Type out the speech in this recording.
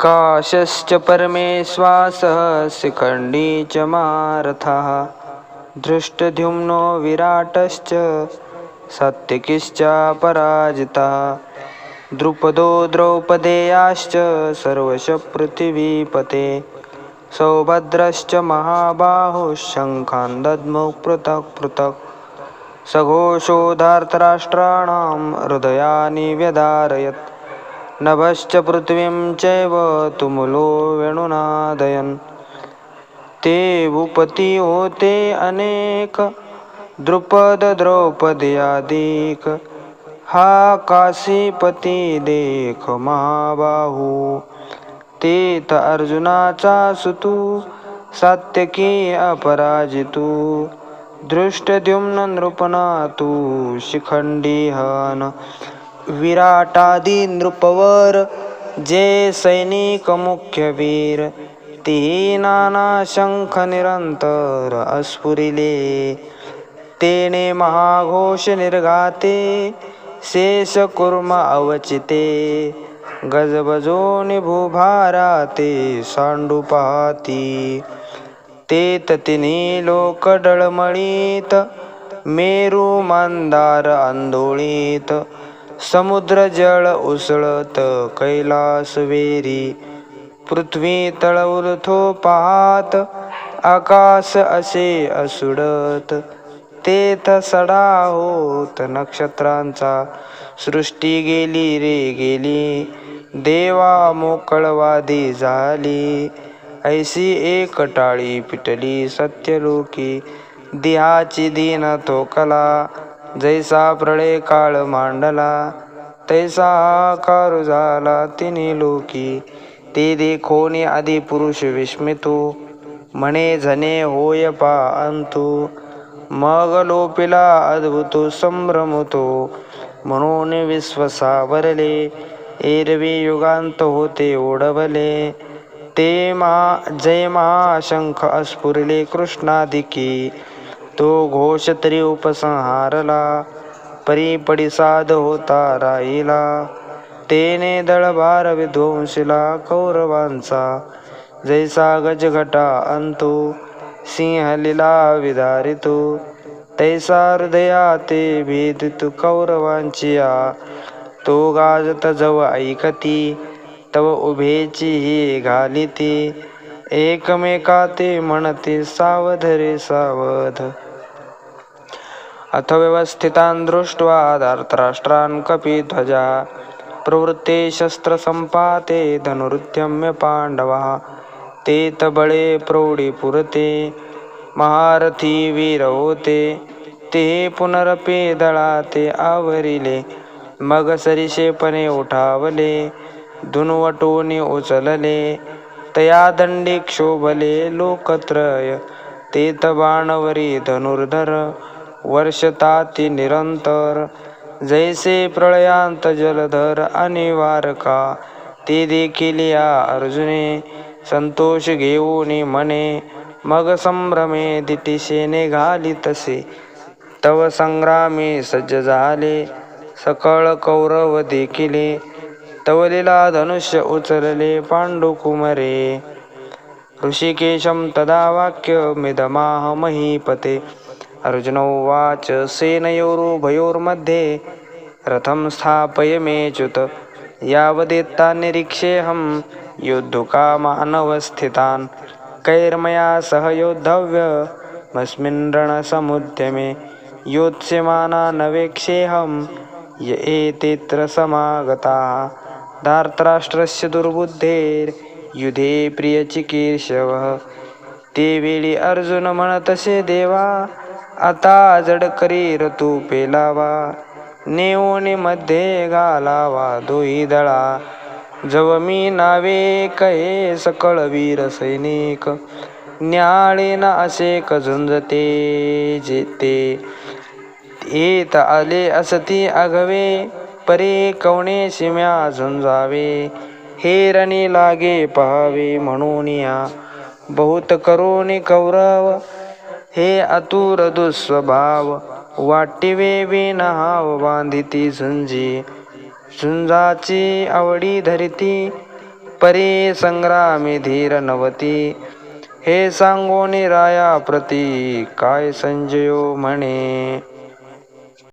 काशश्च परमेश्वासः शिखण्डी च मारथः। दृष्टद्युम्नो विराटश्च सात्विकिश्च पराजितः द्रुपदो द्रौपदेयाश्च सर्वश पृथिवीपते। सौभद्रश्च महाबाहुः शङ्खान् दद्मौ पृथक् पृथक्। सघोषोधार्तराष्ट्राणां हृदयानि व्यधारयत्। नभश्च पृथ्वीं चैव तुमुलो वेणुनादयन्। ते भूपती होते अनेक द्रुपद द्रौपदयादिक हा काशीपती देख महाबाहू तेत अर्जुनाचा सुतू सात्यकी अपराजितू। दृष्टद्युम्न नृपना तू शिखंडी हन विराटादी नृपवर जे सैनिक मुख्य वीर ती नाना शंख निरंतर अस्फुरिले. तेने महाघोष निर्घाते शेष कुर्म अवचिते. गजबजोनि भूभाराते सांडू पाहती तेत तिन्ही लोक डळमळीत मेरू मंदार आंदोळीत. समुद्र जळ उसळत कैलास वेरी. पृथ्वी तळ उलथो पाहात आकाश असे असुडत. तेथ सडा होत नक्षत्रांचा सृष्टी गेली रे गेली. देवा मोकळवादी झाली ऐसी एक टाळी पिटली सत्यलोकी. दिहाची दीन थोकला जैसा प्रळय काळ मांडला तैसा आकार झाला तिने लोकी. ते देखोनी आदी पुरुष विस्मितो. म्हणे झने होय पा अंतु. मग लोपिला अद्भुत संभ्रमतो. म्हणून विश्वसावरले एरवी युगांत होते ओढवले. ते मा जय महाशंख अस्फुरले कृष्णादिकी. तो घोष तरी उपसंहारला परी पडिसाद होता राहिला. तेने दळभार विध्वंसिला कौरवांचा जैसा गजघटा अंतो सिंहलीला विदारितो. तैसा हृदया ते भेदित कौरवांचिया तो गाजत जव ऐकती तव उभेची ही घालिती. एकमेका ते म्हणते सावध रे सावध. अथ व्यवस्थितान् दृष्ट्वा धार्तराष्ट्रान् कपिध्वजा प्रवृत्ते शस्त्रसम्पाते धनुरुद्यम्य पाण्डवः। ते तबळे प्रौढी पुरते महारथी वीर होते ते पुनरपे दळाते आवरिले। मग सरिषेपणे उठावले। धुनवटोने उचलले। तया दंडी क्षोभले लोकत्रय। ते बाणवरी धनुर्धर। वर्षताती निरंतर जैसे प्रळयांत जलधर अनिवारका ते देखील या अर्जुने संतोष घेऊन मने मग संभ्रमे दिटिशेने घाली तसे। तव संग्रामी सज्ज झाले सकळ कौरव देखिले तवलीला धनुष्य उचलले पांडुकुमरे। ऋषिकेशं तदा वाक्यमिदमाह महीपते। अर्जुनोवाच सेनयोरुभयोर्मध्ये रथं स्थापय मेच्युत यावदेत्ता निरीक्षेऽहं योद्धुकामानवस्थितान् कैर्मया सह योद्धव्यमस्मिन् रणसमुद्यमे योत्स्यमाना न वेक्षेऽहं य एतेऽत्र समागताः धार्तराष्ट्रस्य दुर्बुद्धेर्युधे प्रियचिकीर्षवः ते वेळी अर्जुन म्हणतसे देवा आता जड करी ऋतू पेलावा. नेऊन मध्ये घालावा दोही दळा. जव मी नावे कहे सकळ वीर सैनिक. न्याळे ना असे कझुंजते जेते. येत आले असती अघवे परे कवणे शिम्या झुंजावे हे रणी लागे पहावे म्हणून या. बहुत करून कौरव हे अतुर दुस्वभाव वाटिवे विनहाव बांधिती झुंजी. झुंजाची आवडी धरिती परी संग्रामी धीर नवती. हे सांगोनी राया प्रती काय संजयो म्हणे?